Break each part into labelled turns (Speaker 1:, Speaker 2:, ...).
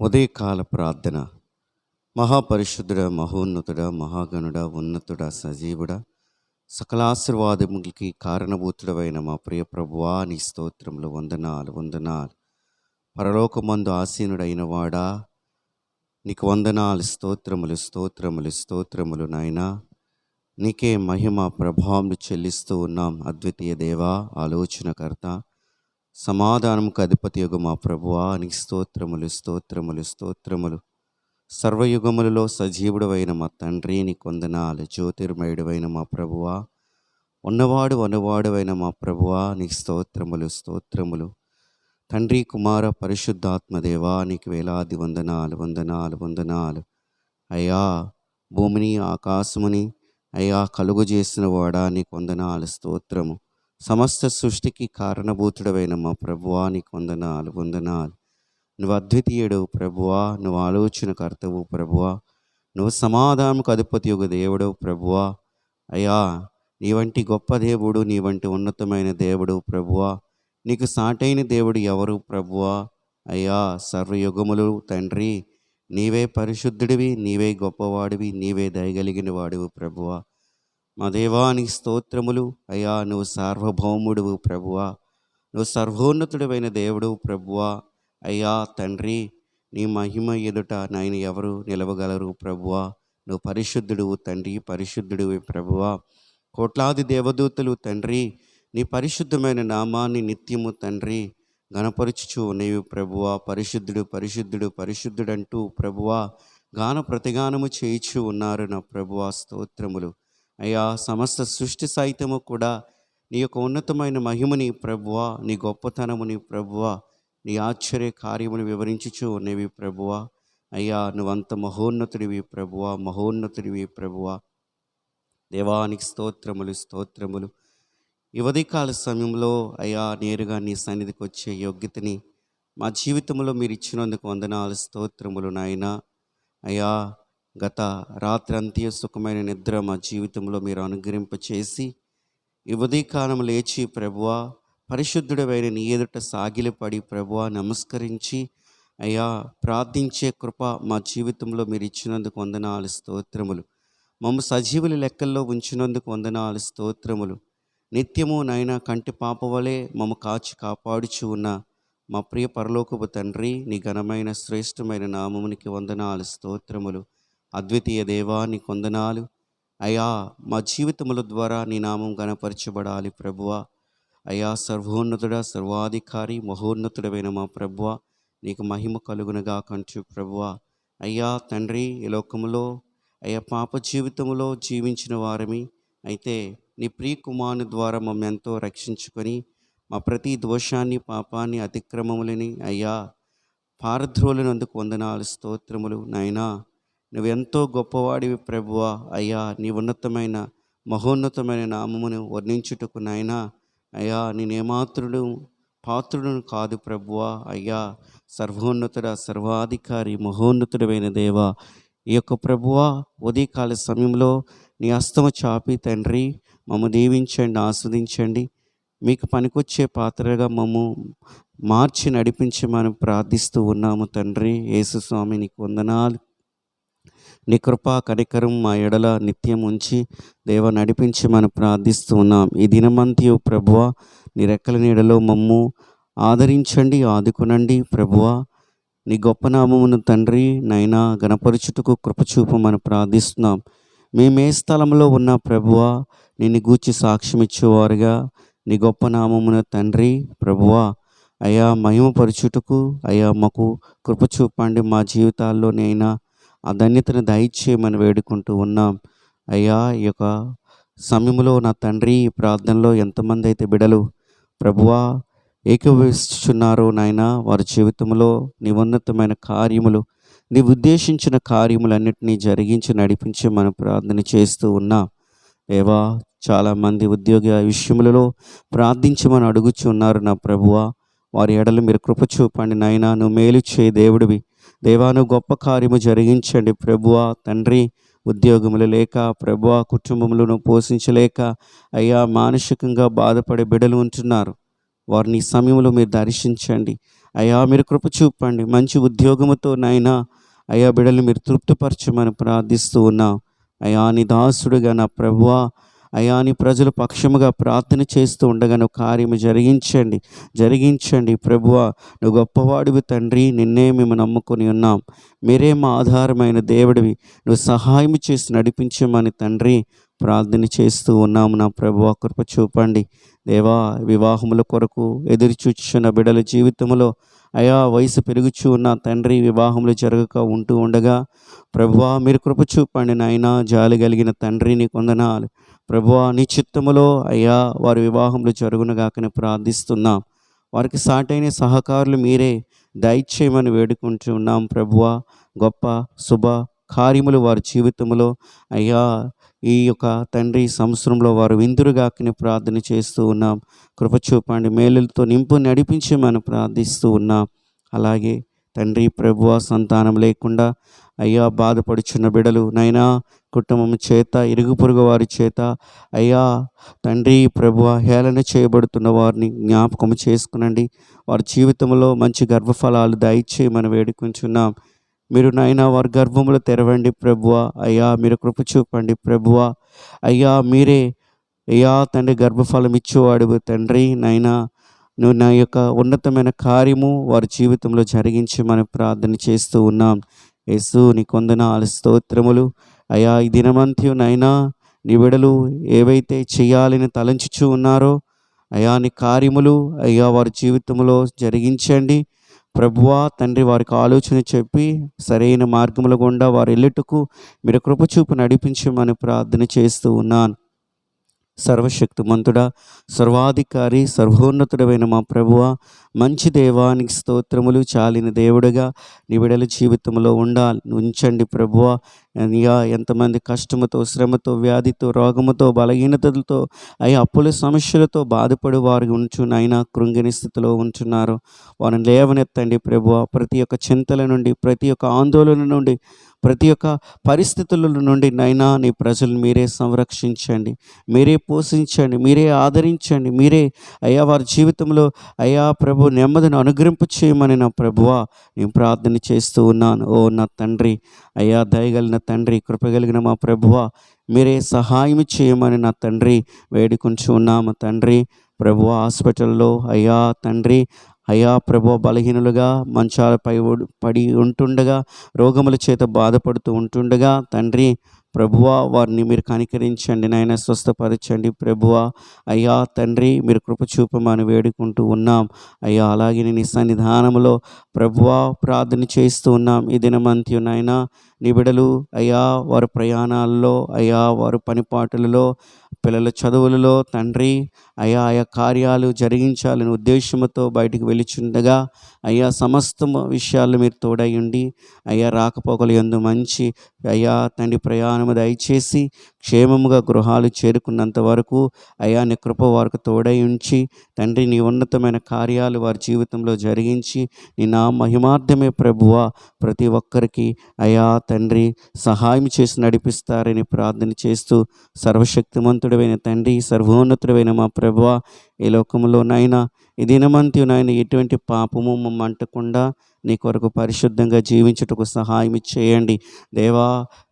Speaker 1: ఉదయకాల ప్రార్థన. మహాపరిశుద్ధుడ మహోన్నతుడ మహాగణుడ ఉన్నతుడ సజీవుడ సకలాశీర్వాదములకి కారణభూతుడమైన మా ప్రియ ప్రభువా నీ స్తోత్రములు వందనాలు వందనాలు. పరలోకమందు ఆసీనుడైన వాడా నీకు వందనాలు స్తోత్రములు స్తోత్రములు స్తోత్రములు నాయనా. నీకే మహిమ ప్రభావం చెల్లిస్తూ ఉన్నాం అద్వితీయ దేవా ఆలోచనకర్త. సమాధానముకు అధిపతి యుగ మా ప్రభువా? నీ స్తోత్రములు స్తోత్రములు స్తోత్రములు. సర్వయుగములలో సజీవుడవైన మా తండ్రి నీ కొందనాలు జ్యోతిర్మయుడవైన మా ప్రభువా. ఉన్నవాడు అనువాడువైన మా ప్రభువా. నీ స్తోత్రములు స్తోత్రములు. తండ్రి కుమార పరిశుద్ధాత్మదేవా నీకు వేలాది వందనాలు వందనాలు వందనాలు. అయ్యా భూమిని ఆకాశముని అయ్యా కలుగు చేసిన వాడా నీకు వందనాలు స్తోత్రము. సమస్త సృష్టికి కారణభూతుడవైన మా ప్రభువా నీకు వందనాలు వందనాలు. నువ్వు అద్వితీయుడు ప్రభువా నువ్వు ఆలోచనకర్తవు ప్రభువా. నువ్వు సమాధానంకు అధిపతి ఒక దేవుడు ప్రభువా. అయ్యా నీ వంటి గొప్ప దేవుడు నీ వంటి ఉన్నతమైన దేవుడు ప్రభువా. నీకు సాటైన దేవుడు ఎవరు ప్రభువా? అయ్యా సర్వయుగములు తండ్రి నీవే పరిశుద్ధుడివి నీవే గొప్పవాడివి నీవే దయగలిగిన వాడివి ప్రభువా. మా దేవానికి స్తోత్రములు. అయ్యా నువ్వు సార్వభౌముడువు ప్రభువా. నువ్వు సర్వోన్నతుడమైన దేవుడు ప్రభువా. అయ్యా తండ్రి నీ మహిమ ఎదుట నాయన ఎవరు నిలవగలరు ప్రభువా. నువ్వు పరిశుద్ధుడు తండ్రి పరిశుద్ధుడు ప్రభువా. కోట్లాది దేవదూతలు తండ్రి నీ పరిశుద్ధమైన నామాన్ని నిత్యము తండ్రి గణపరుచుచు నీవు ప్రభువా. పరిశుద్ధుడు పరిశుద్ధుడు పరిశుద్ధుడంటూ ప్రభువా. గాన ప్రతిగానము చేయిచు ఉన్నారు నా ప్రభువా. స్తోత్రములు. అయ్యా సమస్త సృష్టి సైతము కూడా నీ యొక్క ఉన్నతమైన మహిమని ప్రభువ నీ గొప్పతనముని ప్రభువ నీ ఆశ్చర్య కార్యముని వివరించుచు ఉన్నవి ప్రభువ. అయ్యా నువ్వంత మహోన్నతుడివి ప్రభువ మహోన్నతుడివి ప్రభువ. దేవానికి స్తోత్రములు స్తోత్రములు. ఈ సమయంలో అయ్యా నేరుగా నీ సన్నిధికి వచ్చే యోగ్యతని మా జీవితంలో మీరు ఇచ్చినందుకు వందనాలు స్తోత్రములు నాయనా. అయ్యా గత రాత్రి అంత్య సుఖమైన నిద్ర మా జీవితంలో మీరు అనుగ్రహింప చేసి ఈ ఉదయకాలం లేచి ప్రభువా పరిశుద్ధుడైన నీ ఎదుట సాగిలపడి ప్రభువా నమస్కరించి అయ్యా ప్రార్థించే కృప మా జీవితంలో మీరు ఇచ్చినందుకు వందనాలు స్తోత్రములు. మమ్మ సజీవుల లెక్కల్లో ఉంచినందుకు వందనాలు స్తోత్రములు. నిత్యము నాయన కంటి పాప వలె మమ్మ కాచి కాపాడుచు ఉన్న మా ప్రియ పరలోకపు తండ్రి నీ ఘనమైన శ్రేష్టమైన నామమునికి వందనాలు స్తోత్రములు. అద్వితీయ దేవా నీ కొందనాలు. అయ్యా మా జీవితముల ద్వారా నీ నామం గణపరచబడాలి ప్రభువ. అయ్యా సర్వోన్నతుడ సర్వాధికారి మహోన్నతుడమైన మా ప్రభువ. నీకు మహిమ కలుగునగా కంచు ప్రభువ. అయ్యా తండ్రి ఈ లోకములో అయ్యా పాప జీవితంలో జీవించిన వారమి. అయితే నీ ప్రియ కుమారుని ద్వారా మమ్మల్ని ఎంతో రక్షించుకొని మా ప్రతి దోషాన్ని పాపాన్ని అతిక్రమములని అయ్యా పారద్రోలనందుకు వందనాలు స్తోత్రములు నాయనా. నువ్వెంతో గొప్పవాడివి ప్రభువా. అయ్యా నీ ఉన్నతమైన మహోన్నతమైన నామమును వర్ణించుటకు నాయనా. అయ్యా నేనేమాత్రుడు పాత్రుడును కాదు ప్రభువా. అయ్యా సర్వోన్నతుడ సర్వాధికారి మహోన్నతుడమైన దేవా. ఈ యొక్క ప్రభువా ఉదయకాల సమయంలో నీ అస్తమ చాపి తండ్రి మమ్మ దీవించండి ఆస్వాదించండి. మీకు పనికొచ్చే పాత్రగా మమ్ము మార్చి నడిపించమని ప్రార్థిస్తూ ఉన్నాము తండ్రి. యేసు స్వామి నీకు వందనాలు. నీ కృపా కనికరం మా ఎడల నిత్యం ఉంచి దేవ నడిపించి మనం ప్రార్థిస్తూ ఉన్నాం ఈ దినమంతియు ప్రభువ నీ రెక్కల నీడలో మమ్ము ఆదరించండి ఆదుకునండి ప్రభువ. నీ గొప్ప నామమును తండ్రి నైనా గణపరుచుటకు కృపచూపమని ప్రార్థిస్తున్నాం. మేము ఏ స్థలంలో ఉన్న ప్రభువ నిన్ను గూర్చి సాక్ష్యం ఇచ్చేవారుగా. నీ గొప్ప నామమున తండ్రి ప్రభువా అయా మహిమపరచుటకు అయా మాకు కృప చూపండి మా జీవితాల్లోనైనా. ఆ ధన్యతను దయచేయమని వేడుకుంటూ ఉన్నాం. అయ్యా ఈ యొక్క సమయంలో నా తండ్రి ప్రార్థనలో ఎంతమంది అయితే బిడలు ప్రభువా ఏకీభవిస్తున్నారో నాయన వారి జీవితంలో నీ ఉన్నతమైన కార్యములు నీ ఉద్దేశించిన కార్యములన్నింటినీ జరిగించి నడిపించి మనం ప్రార్థన చేస్తూ ఉన్నాం. దేవా చాలామంది ఉద్యోగ విషయములలో ప్రార్థించి మనం అడుగుచున్నారు నా ప్రభువా. వారి ఎడలు మీరు కృప చూపండి నాయన నువ్వు మేలు చేయి దేవుడివి. దేవాను గొప్ప కార్యము జరిగించండి. ప్రభువా తండ్రి ఉద్యోగములు లేక ప్రభువా కుటుంబములను పోషించలేక అయ్యా మానసికంగా బాధపడే బిడలు ఉంటున్నారు. వారిని సమయంలో మీరు దర్శించండి. అయ్యా మీరు కృప చూపండి. మంచి ఉద్యోగముతో నాయనా అయ్యా బిడల్ని మీరు తృప్తిపరచమని ప్రార్థిస్తూ ఉన్నా. అయ్యా నీ దాసుడుగా నా ప్రభువా అయ్యా నీ ప్రజలు పక్షముగా ప్రార్థన చేస్తూ ఉండగా నువ్వు కార్యము జరిగించండి జరిగించండి. ప్రభువ నువ్వు గొప్పవాడివి తండ్రి నిన్నే మేము నమ్ముకొని ఉన్నాం. మీరే మా ఆధారమైన దేవుడివి. నువ్వు సహాయం చేసి నడిపించమని తండ్రి ప్రార్థన చేస్తూ ఉన్నాము నా ప్రభువా కృప చూపండి. దేవా వివాహముల కొరకు ఎదురు చూచున్న బిడల జీవితంలో అయా వయసు పెరుగుచూ ఉన్న తండ్రి వివాహములు జరగక ఉంటూ ఉండగా ప్రభువా మీరు కృప చూపండి నాయనా జాలి కలిగిన తండ్రిని కొందనాలు. ప్రభువా నీ చిత్తములో అయ్యా వారి వివాహములు జరుగునగాకని ప్రార్థిస్తున్నాం. వారికి సాటైన సహకారులు మీరే దయచేయమని వేడుకుంటూ ఉన్నాం ప్రభువా. గొప్ప శుభ కార్యములు వారి జీవితంలో అయ్యా ఈ యొక్క తండ్రి సంవత్సరంలో వారు విందురుగాకని ప్రార్థన చేస్తూ ఉన్నాం. కృప చూపండి మేలులతో నింపు నడిపించమని ప్రార్థిస్తూ ఉన్నాం. అలాగే తండ్రి ప్రభువ సంతానం లేకుండా అయ్యా బాధపడుచున్న బిడలు నైనా కుటుంబం చేత ఇరుగు పొరుగు వారి చేత అయ్యా తండ్రి ప్రభువ హేళన చేయబడుతున్న వారిని జ్ఞాపకం చేసుకునండి. వారి జీవితంలో మంచి గర్భఫలాలు దయచేయమని వేడుకుంటున్నాం మీరు నాయన వారి గర్భములు తెరవండి ప్రభువ. అయ్యా మీరు కృప చూపండి ప్రభువ. అయ్యా మీరే అయ్యా తండ్రి గర్భఫలం ఇచ్చేవాడు తండ్రి. నైనా నువ్వు నా యొక్క ఉన్నతమైన కార్యము వారి జీవితంలో జరిగించమని ప్రార్థన చేస్తూ ఉన్నాం. యేసు నీ కొందనాలు స్తోత్రములు. అయా ఈ దినమంత్యు నైనా నీ విడలు ఏవైతే చేయాలని తలంచుచూ ఉన్నారో అయా నీ కార్యములు అయ్యా వారి జీవితంలో జరిగించండి. ప్రభువా తండ్రి వారికి ఆలోచన చెప్పి సరైన మార్గముల గుండా వారి ఎల్లుటకు మీరు కృపచూపు నడిపించమని ప్రార్థన చేస్తూ ఉన్నాను. సర్వశక్తిమంతుడా సర్వాధికారి సర్వోన్నతుడమైన మా ప్రభువ మంచి దేవానికి స్తోత్రములు చాలిన దేవుడుగా నీ జీవితంలో ఉండాలి. ఉంచండి ప్రభువ అయ్యా ఎంతమంది కష్టముతో శ్రమతో వ్యాధితో రోగముతో బలహీనతలతో అయ్యా అప్పుల సమస్యలతో బాధపడి వారు ఉంచునైనా కృంగిని స్థితిలో ఉంచున్నారు. వారిని లేవనెత్తండి ప్రభువ ప్రతి ఒక్క చింతల నుండి ప్రతి ఒక్క ఆందోళన నుండి ప్రతి ఒక్క పరిస్థితుల నుండి నైనా నీ ప్రజలను మీరే సంరక్షించండి. మీరే పోషించండి. మీరే ఆదరించండి. మీరే అయ్యా వారి జీవితంలో అయ్యా ప్రభు నెమ్మదిని అనుగ్రింప చేయమని నా ప్రభువా నేను ప్రార్థన చేస్తూ ఉన్నాను. ఓ నా తండ్రి అయ్యా దయగలిగిన తండ్రి కృపగలిగిన మా ప్రభువ మీరే సహాయం చేయమని నా తండ్రి వేడుకుంటూ ఉన్నాము తండ్రి. ప్రభువ హాస్పిటల్లో అయ్యా తండ్రి అయ్యా ప్రభు బలహీనులుగా మంచాలపై పడి ఉంటుండగా రోగముల చేత బాధపడుతూ ఉంటుండగా తండ్రి ప్రభువా వారిని మీరు కనికరించండి నాయన స్వస్థపరచండి. ప్రభువా అయ్యా తండ్రి మీరు కృప చూపమని వేడుకుంటూ ఉన్నాం. అయ్యా అలాగే నీ సన్నిధానములో ప్రభువా ప్రార్థన చేస్తూ ఉన్నాం. ఈ దినమంత్యు నాయన నీ బిడలు అయ్యా వారి ప్రయాణాల్లో అయ్యా వారి పనిపాటులలో పిల్లల చదువులలో తండ్రి అయ్యా ఆయా కార్యాలు జరిగించాలని ఉద్దేశంతో బయటికి వెళ్ళిచుండగా అయ్యా సమస్త విషయాలు మీరు తోడయ్యండి అయ్యా రాకపోకలు ఎందు మంచి అయ్యా తండ్రి ప్రయాణం ప్రయాణము దయచేసి క్షేమముగా గృహాలు చేరుకున్నంత వరకు అయా నీ కృప వారికి తోడై ఉంచి తండ్రి నీ ఉన్నతమైన కార్యాలు వారి జీవితంలో జరిగించి నీ నా మహిమార్థమే ప్రభువా ప్రతి ఒక్కరికి అయా తండ్రి సహాయం చేసి నడిపిస్తారని ప్రార్థన చేస్తూ సర్వశక్తిమంతుడైన తండ్రి సర్వోన్నతుడమైన మా ప్రభువా ఈ లోకంలో నాయన ఈ దినమంతి నాయన ఎటువంటి పాపము మమ్మ అంటకుండా నీ కొరకు పరిశుద్ధంగా జీవించుటకు సహాయం చేయండి. దేవా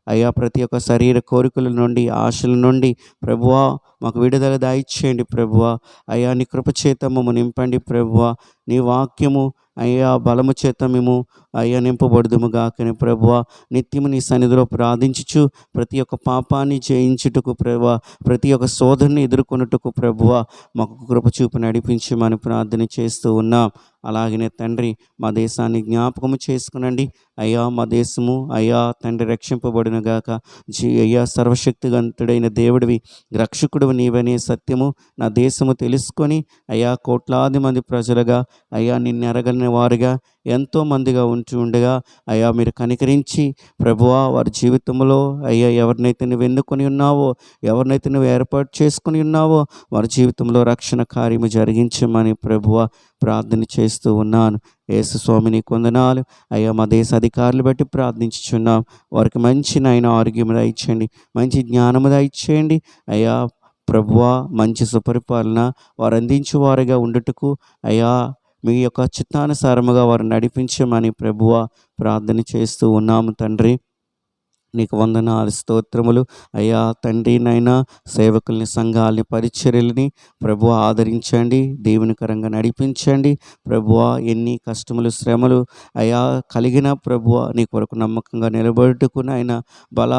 Speaker 1: అయ్యా ప్రతి ఒక్క శరీర కోరికల నుండి ఆశల నుండి ప్రభువా మాకు విడుదల దాయిచ్చేయండి ప్రభువా. అయ్యా నీ కృపచేత మమ్మ నింపండి ప్రభువా. నీ వాక్యము అయ్యా బలము చేత మేము అయ్యా నింపబడుదుము గాకని ప్రభువ. నిత్యము నీ సన్నిధిలో ప్రార్థించుచు ప్రతి ఒక్క పాపాన్ని జయించుటకు ప్రభువ ప్రతి ఒక్క శోధనని ఎదుర్కొనుటకు ప్రభువ మాకు కృప చూపు నడిపించమని ప్రార్థన చేస్తూ ఉన్నాం. అలాగనే తండ్రి మా దేశాన్ని జ్ఞాపకము చేసుకునండి. అయ్యా మా దేశము అయ్యా తండ్రి రక్షింపబడిన గాక. జీ అయ్యా సర్వశక్తివంతుడైన దేవుడివి రక్షకుడు నీవనే సత్యము. నా దేశము తెలుసుకొని అయ్యా కోట్లాది మంది ప్రజలుగా అయ్యా నిన్ను ఎరగని వారుగా ఎంతో మందిగా ఉండగా అయ్యా మీరు కనికరించి ప్రభువా వారి జీవితంలో అయ్యా ఎవరినైతే నువ్వు ఎన్నుకొని ఉన్నావో ఎవరినైతే నువ్వు ఏర్పాటు చేసుకుని ఉన్నావో వారి జీవితంలో రక్షణ కార్యము జరిగించమని ప్రభువ ప్రార్థన చేస్తూ ఉన్నాను. యేసు స్వామిని కొందనాలు అయ్యా మా దేశ అధికారులు బట్టి ప్రార్థించుచున్నాం. వారికి మంచి నాయన ఆరోగ్యం ఇచ్చేయండి మంచి జ్ఞానము ఇచ్చేయండి అయ్యా ప్రభువా మంచి సుపరిపాలన వారు అందించేవారుగా ఉండుటకు అయ్యా మీ యొక్క చిత్తానుసారముగా వారు నడిపించమని ప్రభువ ప్రార్థన చేస్తూ ఉన్నాము తండ్రి. నీకు వందనాలు స్తోత్రములు. అయ్యా తండ్రి నైనా సేవకుల్ని సంఘాలని పరిచర్యలని ప్రభు ఆదరించండి దీవెనకరంగా నడిపించండి. ప్రభువ ఎన్ని కష్టములు శ్రమలు అయా కలిగిన ప్రభువ నీ కొరకు నమ్మకంగా నిలబడుకుని ఆయన బల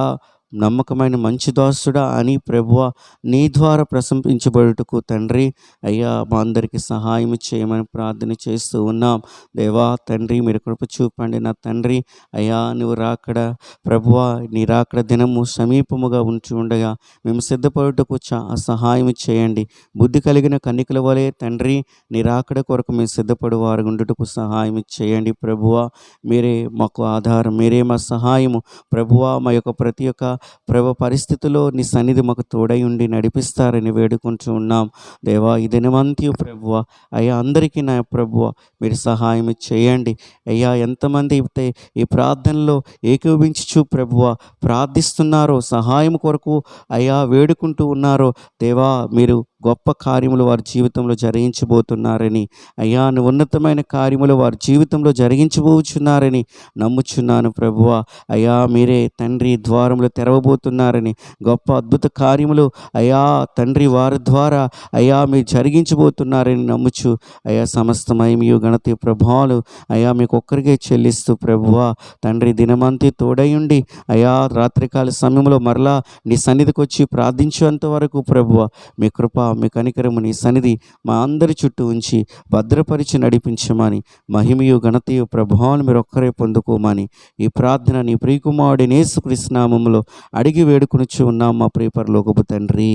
Speaker 1: నమ్మకమైన మంచి దాసుడా అని ప్రభువ నీ ద్వారా ప్రశంసించబడుటకు తండ్రి. అయ్యా మా అందరికీ సహాయం చేయమని ప్రార్థన చేస్తూ ఉన్నాం. దేవా తండ్రి మీరు కృప చూపండి నా తండ్రి. అయ్యా నువ్వు రాకడ ప్రభువ నీ రాకడ దినము సమీపముగా ఉంచి ఉండగా మేము సిద్ధపడుటకు చా సహాయం చేయండి. బుద్ధి కలిగిన కన్నికల వలె తండ్రి నీ రాకడ కొరకు మేము సిద్ధపడు వారు ఉండుటకు సహాయం చేయండి ప్రభువ. మీరే మాకు ఆధారం మీరే మా సహాయము. ప్రభువ మా యొక్క ప్రతి ఒక్క ప్రభు పరిస్థితిలో నీ సన్నిధి మాకు తోడై ఉండి నడిపిస్తారని వేడుకుంటూ ఉన్నాం. దేవా ఈ దినమంతి ప్రభువ అయ్యా అందరికీ నా ప్రభువ మీరు సహాయం చేయండి. అయ్యా ఎంతమంది అయితే ఈ ప్రార్థనలో ఏకీభించు ప్రభువ ప్రార్థిస్తున్నారో సహాయం కొరకు అయ్యా వేడుకుంటూ ఉన్నారో దేవా మీరు గొప్ప కార్యములు వారి జీవితంలో జరిగించబోతున్నారని. అయ్యా ఉన్నతమైన కార్యములు వారి జీవితంలో జరిగించబోచున్నారని నమ్ముచున్నాను ప్రభువ. అయ్యా మీరే తండ్రి ద్వారములు తెరవబోతున్నారని గొప్ప అద్భుత కార్యములు అయ్యా తండ్రి వారి ద్వారా అయ్యా మీరు జరిగించబోతున్నారని నమ్ముచు. అయ్యా సమస్తమయమియు గణతి ప్రభావాలు అయ్యా మీకు ఒక్కరికే చెల్లిస్తూ ప్రభువ. తండ్రి దినమంతి తోడయుండి అయ్యా రాత్రికాల సమయంలో మరలా నీ సన్నిధికి వచ్చి ప్రార్థించేంత వరకు ప్రభువ మీ కృప మీ కనికరము నీ సన్నిధి మా అందరి చుట్టూ ఉంచి భద్రపరిచి నడిపించమని మహిమయు ఘనతయు ప్రభావాలు మీరు ఒక్కరే పొందుకోమని ఈ ప్రార్థన నీ ప్రియకుమారుడి నేసుకృష్ణనామంలో అడిగి వేడుకునిచ్చి ఉన్నాం మా ప్రియపరలోకపు తండ్రి.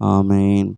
Speaker 1: ఆమెన్.